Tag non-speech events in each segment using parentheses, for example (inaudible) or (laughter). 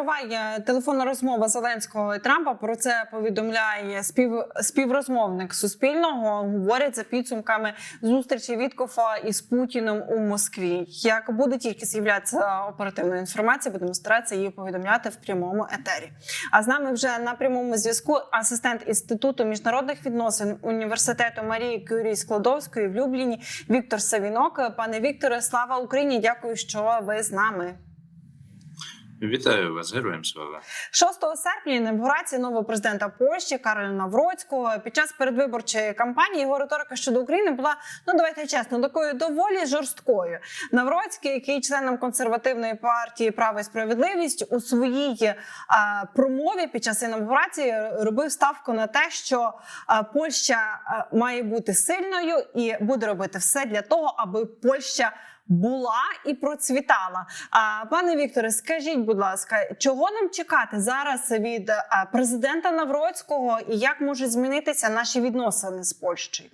Триває телефонна розмова Зеленського і Трампа. Про це повідомляє спів, співрозмовник Суспільного. Говорять за підсумками зустрічі Віткофа із Путіним у Москві. Як буде тільки з'являтися оперативна інформація, будемо старатися її повідомляти в прямому етері. А з нами вже на прямому зв'язку асистент інституту міжнародних відносин університету Марії Кюрії Складовської в Любліні Віктор Савінок. Пане Вікторе, слава Україні! Дякую, що ви з нами. Вітаю вас, героям слава. 6 серпня інавгурація нового президента Польщі Кароля Навроцького під час передвиборчої кампанії його риторика щодо України була ну давайте чесно, такою доволі жорсткою. Навроцький, який членом консервативної партії Право і справедливість у своїй а, промові під час інавгурації робив ставку на те, що а, Польща а, має бути сильною і буде робити все для того, аби Польща була і процвітала. А пане Вікторе, скажіть, будь ласка, чого нам чекати зараз від президента Навроцького і як можуть змінитися наші відносини з Польщею?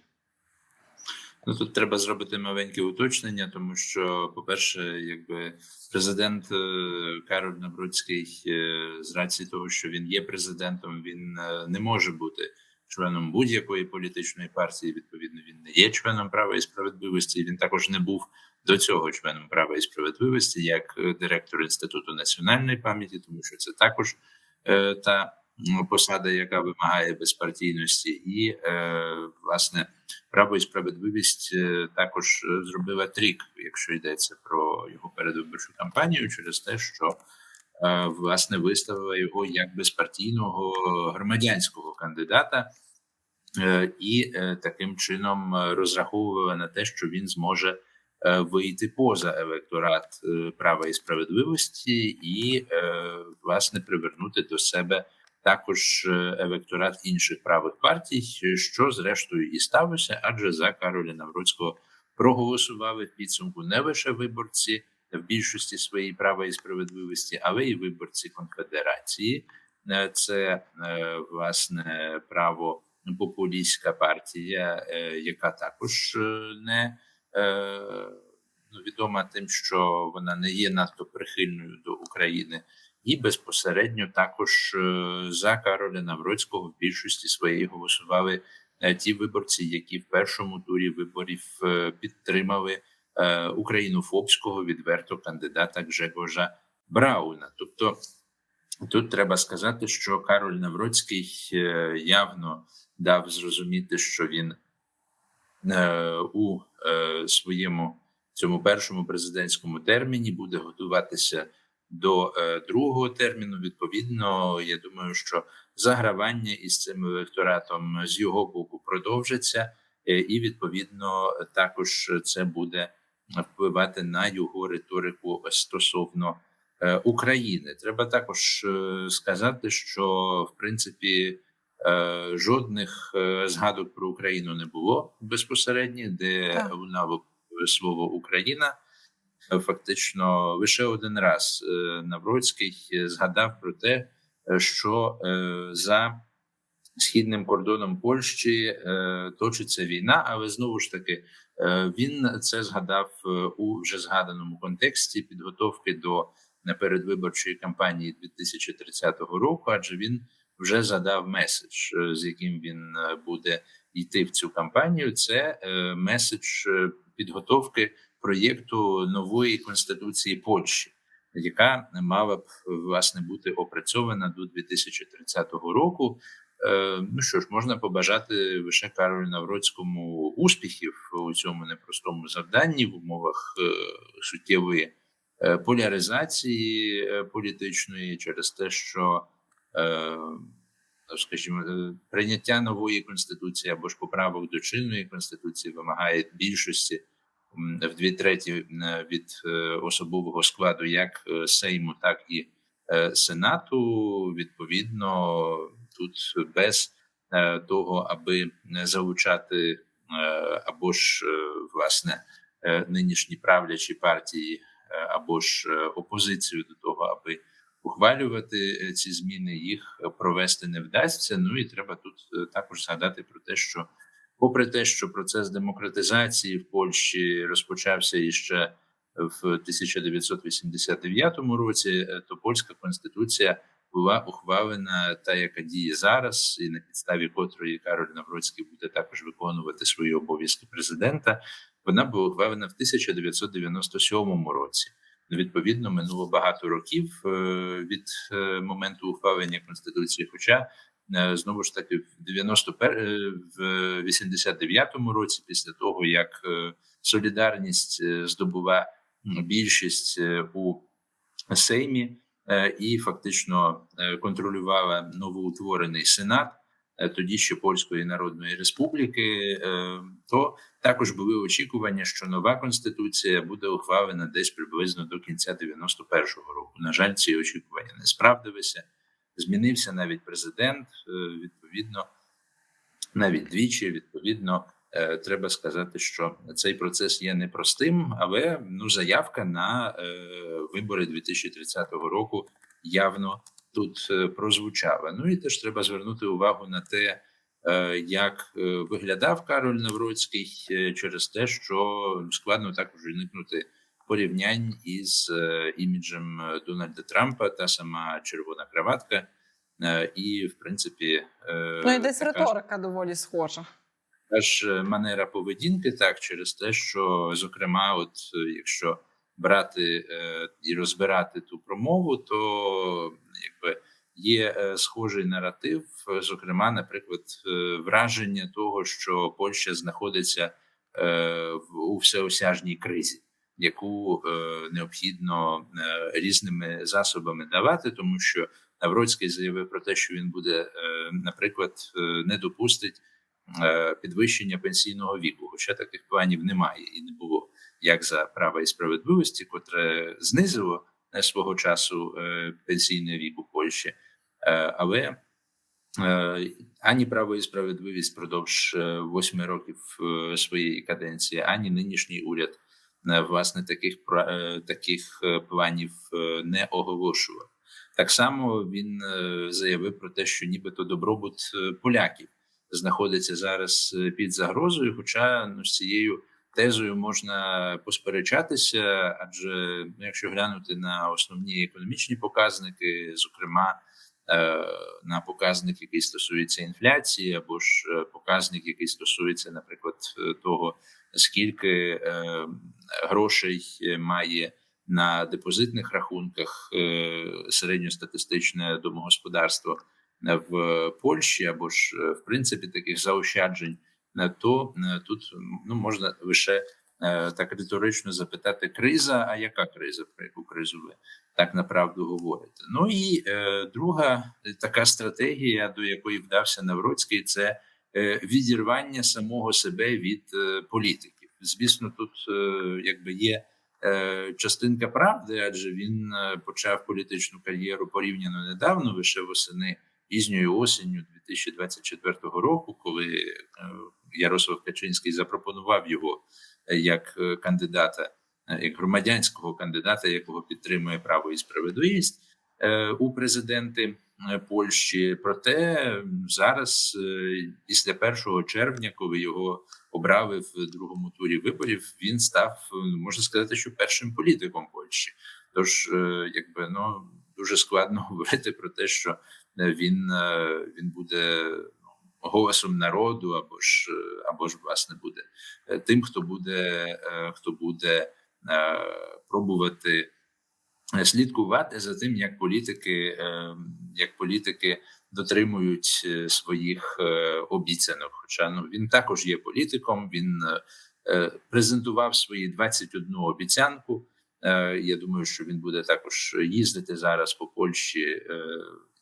Ну тут треба зробити маленьке уточнення, тому що, по-перше, якби президент е, Кароль Навроцький, е, з рації того, що він є президентом, він е, не може бути членом будь-якої політичної партії. Відповідно, він не є членом права і справедливості. Він також не був до цього членом права і справедливості як е, директор інституту національної пам'яті, тому що це також е, та посада, яка вимагає безпартійності, і е, власне право і справедливість е, також е, зробила трік, якщо йдеться про його передвиборчу кампанію, через те, що е, власне виставила його як безпартійного громадянського кандидата. Е, І таким чином розраховувала на те, що він зможе вийти поза електорат е, права і справедливості, і е, власне привернути до себе також е, електорат інших правих партій, що зрештою і сталося, адже за Кароля Навроцького проголосували в підсумку не лише виборці в більшості своєї права і справедливості, але й виборці конфедерації. Е, Це е, власне право популістська партія, е, яка також е, не е, відома тим, що вона не є надто прихильною до України, і безпосередньо також е, за Кароля Навроцького в більшості своєї голосували е, ті виборці, які в першому турі виборів е, підтримали е, українофобського відверто кандидата Гжегожа Брауна. Тобто тут треба сказати, що Кароль Навроцький е, явно дав зрозуміти, що він е, у е, своєму цьому першому президентському терміні буде готуватися до е, другого терміну. Відповідно, я думаю, що загравання із цим електоратом з його боку продовжиться, е, і відповідно також це буде впливати на його риторику стосовно е, України. Треба також е, сказати, що в принципі. Е, Жодних е, згадок про Україну не було безпосередньо, де Так. лунало слово Україна. Е, Фактично, лише один раз Навроцький згадав про те, що за східним кордоном Польщі точиться війна, але знову ж таки він це згадав у вже згаданому контексті підготовки до передвиборчої кампанії 2030 року, адже він вже задав меседж, е, з яким він е, буде йти в цю кампанію. Це е, меседж підготовки проєкту нової конституції Польщі, яка мала б власне бути опрацьована до 2030 року. Ну що ж, можна побажати лише Каролю Навроцькому успіхів у цьому непростому завданні в умовах суттєвої поляризації політичної через те, що скажімо, е, прийняття нової конституції або ж поправок до чинної конституції вимагає більшості в дві треті від е, особового складу як е, Сейму, так і е, Сенату. Відповідно, тут без е, того, аби залучати е, або ж е, власне е, нинішні правлячі партії, е, або ж е, опозицію до того, аби ухвалювати е, ці зміни, їх провести не вдасться. Ну і треба тут е, також згадати про те, що, попри те, що процес демократизації в Польщі розпочався іще в 1989 році, е, то польська конституція була ухвалена та, яка діє зараз, і на підставі котрої Кароль Навроцький буде також виконувати свої обов'язки президента. Вона була ухвалена в 1997 році. Відповідно, минуло багато років е, від е, моменту ухвалення конституції. Хоча е, знову ж таки, в 91, е, в 89-му році, після того як солідарність здобула більшість у Сеймі і фактично контролювала новоутворений сенат. Е, Тоді ще польської народної республіки, е, то також були очікування, що нова конституція буде ухвалена десь приблизно до кінця 91-го року. На жаль, ці очікування не справдилися. Змінився навіть президент. е, Відповідно, навіть двічі. Відповідно, треба сказати, що цей процес є непростим, але ну заявка на вибори 2030 року явно тут е, прозвучала. Ну і теж треба звернути увагу на те, е, як е, виглядав Кароль Навроцький через те, що складно також уникнути порівнянь із іміджем Дональда Трампа, та сама червона краватка. І, в принципі, Ну і десь така ж- риторика доволі схожа. та ж е, манера поведінки, так через те, що зокрема, от якщо брати е, і розбирати ту промову, то якби є е, схожий наратив. е, Зокрема, наприклад, враження того, що Польща знаходиться у всеосяжній кризі, яку необхідно різними засобами давати, тому що Навроцький заявив про те, що він буде, наприклад, не допустить підвищення пенсійного віку. Хоча таких планів немає і не було, як за права і справедливості, котре знизило е, свого часу е, пенсійний вік у Польщі, Е, але ані право і справедливість впродовж восьми років своєї каденції, ані нинішній уряд власне таких таких планів не оголошував. Так само він заявив про те, що нібито добробут поляків знаходиться зараз під загрозою. Хоча ну, з цією тезою можна посперечатися, адже ну, якщо глянути на основні економічні показники, зокрема е, на показник, який стосується інфляції, або ж е, показник, який стосується, наприклад, е, того, скільки грошей має на депозитних рахунках середньостатистичне домогосподарство в Польщі, або ж в принципі таких заощаджень, то е, тут ну можна лише е, так риторично запитати: криза, а яка криза, про яку кризу ви так направду говорите? Ну і е, друга така стратегія, до якої вдався Навроцький, це е, відірвання самого себе від е, політиків. Звісно, тут е, якби є е, частинка правди, адже він е, почав політичну кар'єру порівняно недавно, лише восени пізньою осінню 2024 року, коли е, Ярослав Качинський запропонував його е, як е, кандидата, е, як громадянського кандидата, якого підтримує право і справедливість у президенти Польщі. Проте зараз, після 1 червня, коли його обрали в другому турі виборів, він став можна сказати, що першим політиком Польщі. Тож, якби ну дуже складно (laughs) говорити про те, що він, він буде голосом народу, або ж або ж власне буде е, тим, хто буде е, хто буде е, пробувати слідкувати за тим, як політики, як політики дотримують своїх обіцянок. Хоча ну він також є політиком. Він презентував свої 21 обіцянку. Я думаю, що він буде також їздити зараз по Польщі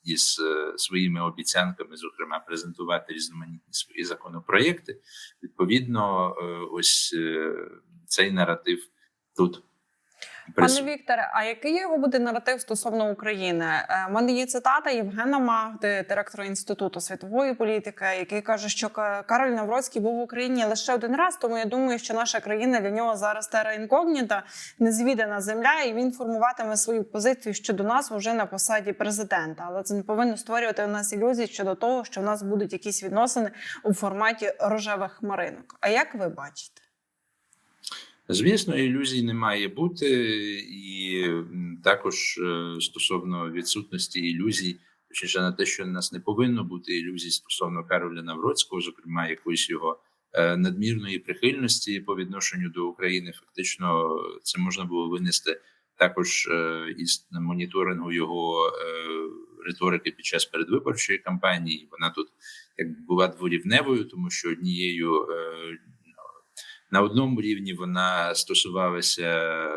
із е, своїми обіцянками, зокрема, презентувати різноманітні свої законопроєкти. Відповідно, е, ось е, цей наратив тут. Пане. Вікторе, а який його буде наратив стосовно України? Е, У мене є цитата Євгена Магди, директора інституту світової політики, який каже, що Кароль Навроцький був в Україні лише один раз. Тому я думаю, що наша країна для нього зараз тера інкогніта, незвідана земля, і він формуватиме свою позицію щодо нас уже на посаді президента. Але це не повинно створювати у нас ілюзій щодо того, що в нас будуть якісь відносини у форматі рожевих хмаринок. А як ви бачите? Звісно, ілюзій не має бути, і також е, стосовно відсутності ілюзій, точніше на те, що нас не повинно бути ілюзій стосовно Кароля Навроцького, зокрема якоїсь його е, надмірної прихильності по відношенню до України. Фактично, це можна було винести також е, із моніторингу його риторики під час передвиборчої кампанії. Вона тут як була дворівневою, тому що однією на одному рівні вона стосувалася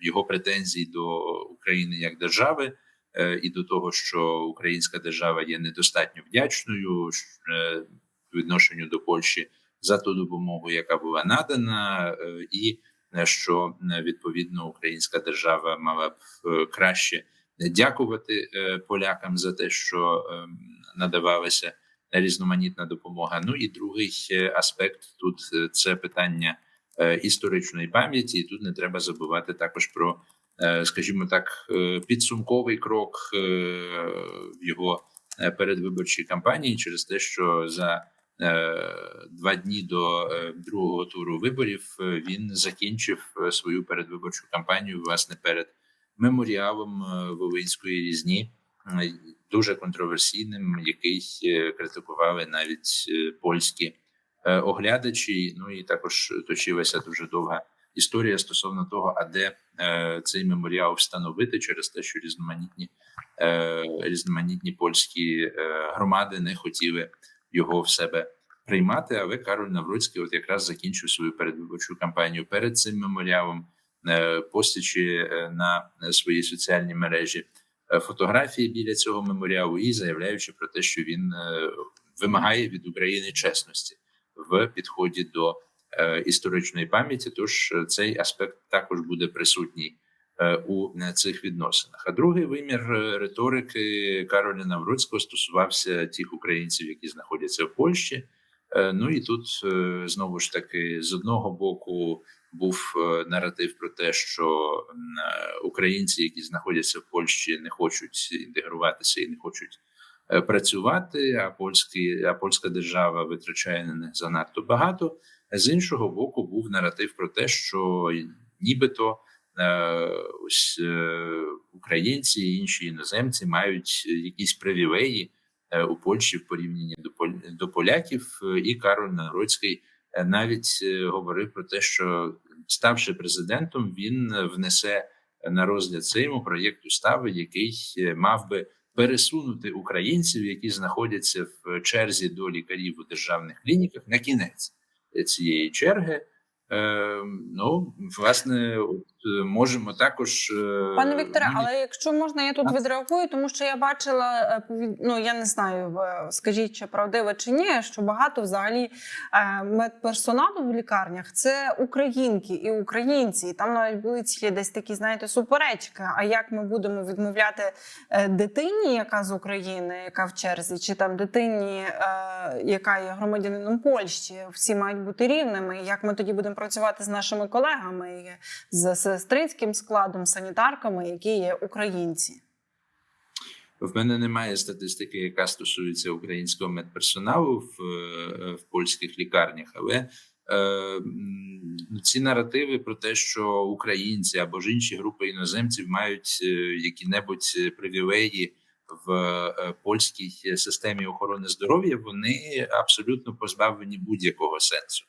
його претензій до України як держави е, і до того, що українська держава є недостатньо вдячною е, відношенню до Польщі за ту допомогу, яка була надана, е, і що відповідно українська держава мала б краще дякувати полякам за те, що е, надавалася різноманітна допомога. Ну і другий е, аспект тут е, це питання е, історичної пам'яті. І тут не треба забувати також про, е, скажімо так, е, підсумковий крок е, в його е, передвиборчій кампанії через те, що за е, два дні до е, другого туру виборів е, він закінчив е, свою передвиборчу кампанію власне перед меморіалом е, Волинської різні е, дуже контроверсійним, який е, критикували навіть е, польські е, оглядачі. Ну і також точилася дуже довга історія стосовно того, а де цей меморіал встановити через те, що різноманітні різноманітні польські громади не хотіли його в себе приймати. Але Кароль Навроцький от якраз закінчив свою передвиборчу кампанію перед цим меморіалом, постячи на свої соціальні мережі фотографії біля цього меморіалу і заявляючи про те, що він е, вимагає від України чесності в підході до е, історичної пам'яті. Тож е, цей аспект також буде присутній е, у е, цих відносинах. А другий вимір е, риторики Кароля Навроцького стосувався тих українців, які знаходяться в Польщі. Е, Ну і тут е, знову ж таки з одного боку був е, наратив про те, що е, українці, які знаходяться в Польщі, не хочуть інтегруватися і не хочуть е, працювати. А польські, а польська держава витрачає на них занадто багато. З іншого боку, був наратив про те, що нібито ось українці і інші іноземці мають якісь привілеї у Польщі в порівнянні до поляків. І Кароль Навроцький е, навіть говорив про те, що ставши президентом, він е, внесе на розгляд Сейму проєкт устави, який е, мав би пересунути українців, які знаходяться в черзі до лікарів у державних клініках, на кінець цієї черги. Е, ну, власне, от, е, можемо також е, Пане Вікторе, але якщо можна, я тут відреагую, тому що я бачила е, ну я не знаю, скажіть, чи правдиво чи ні, що багато взагалі медперсоналу в лікарнях це українки і українці. І там навіть були цілі десь такі, знаєте, суперечки. А як ми будемо відмовляти дитині, яка з України, яка в черзі, чи там дитині, яка є громадянином Польщі, всі мають бути рівними. Як ми тоді будемо працювати з нашими колегами з сестринським складом, санітарками, які є українці? В мене немає статистики, яка стосується українського медперсоналу в, е, в польських лікарнях, але е, ці наративи про те, що українці або ж інші групи іноземців мають е, які-небудь привілеї в е, польській системі охорони здоров'я, вони абсолютно позбавлені будь-якого сенсу.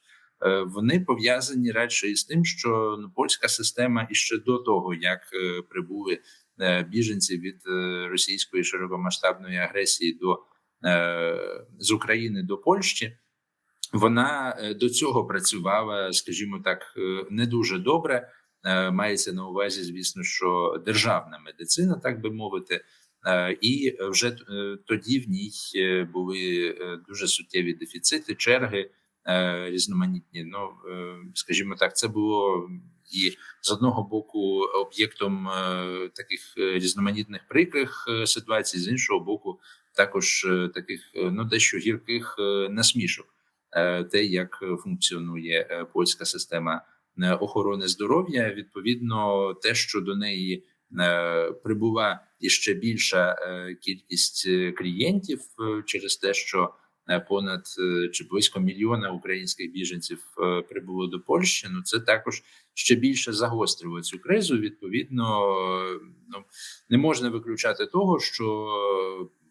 Е, Вони пов'язані радше із тим, що ну, польська система іще до того, як е, прибули е, біженці від російської широкомасштабної агресії до з України до Польщі. Вона до цього працювала, скажімо так, не дуже добре. Мається на увазі, звісно, що державна медицина, так би мовити, і вже тоді в ній були дуже суттєві дефіцити, черги різноманітні. Ну е, скажімо так, це було і з одного боку об'єктом е, таких е, різноманітних прикрих е, ситуацій, з іншого боку, також е, таких е, ну дещо гірких е, насмішок. Е, Те, як функціонує е, польська система е, охорони здоров'я, відповідно, те, що до неї е, прибула іще більша е, кількість е, клієнтів е, через те, що е, понад е, чи близько мільйона українських біженців е, прибуло до Польщі. Ну це також ще більше загострило цю кризу. Відповідно, е, ну не можна виключати того, що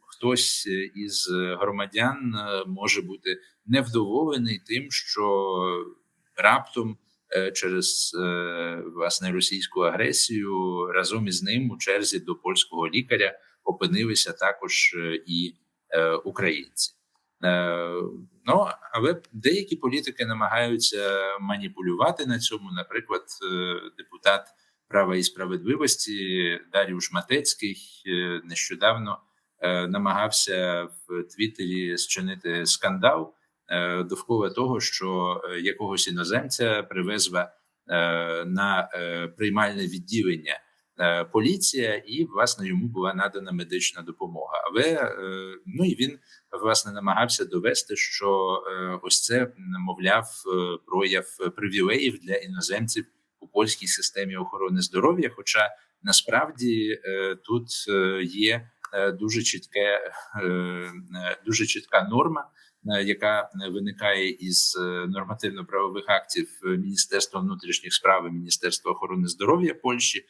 хтось із громадян е, може бути невдоволений тим, що раптом е, через е, власне російську агресію разом із ним у черзі до польського лікаря опинилися також е, і е, українці. Е, Ну але деякі політики намагаються маніпулювати на цьому. Наприклад, е, депутат права і справедливості Даріуш Матецький е, нещодавно намагався в Твіттері зчинити скандал довкола того, що якогось іноземця привезла на приймальне відділення поліція, і власне йому була надана медична допомога. Але е, ну і він власне намагався довести, що е, ось це мовляв е, прояв привілеїв для іноземців у польській системі охорони здоров'я. Хоча насправді е, тут е, є е, дуже чітке, е, е, дуже чітка норма, е, яка виникає із е, нормативно-правових актів Міністерства внутрішніх справ і Міністерства охорони здоров'я Польщі, е,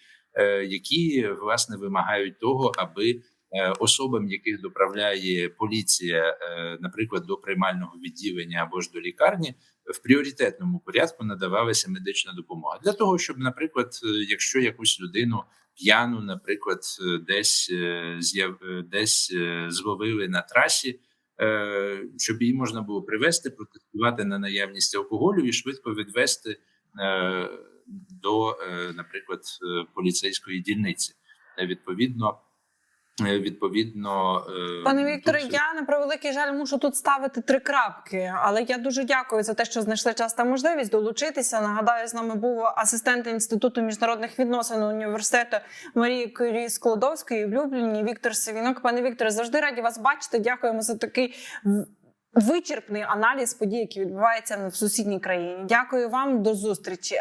які власне вимагають того, аби е, особам, яких доправляє поліція, е, наприклад, до приймального відділення або ж до лікарні, в пріоритетному порядку надавалася медична допомога для того, щоб, наприклад, е, якщо якусь людину п'яну, наприклад, е, десь е, з'яв е, десь е, зловили на трасі. е, Щоб її можна було привезти, протестувати на наявність алкоголю і швидко відвести е, до, е, наприклад, е, поліцейської дільниці. Е, Відповідно, відповідно, Пане Вікторе, тут- я на превеликий жаль мушу тут ставити три крапки, але я дуже дякую за те, що знайшли час та можливість долучитися. Нагадаю, з нами був асистент інституту міжнародних відносин університету Марії Кюрі Сколодовської в Любліні Віктор Савінок. Пане Вікторе, завжди раді вас бачити. Дякуємо за такий вичерпний аналіз подій, які відбуваються в сусідній країні. Дякую вам, до зустрічі.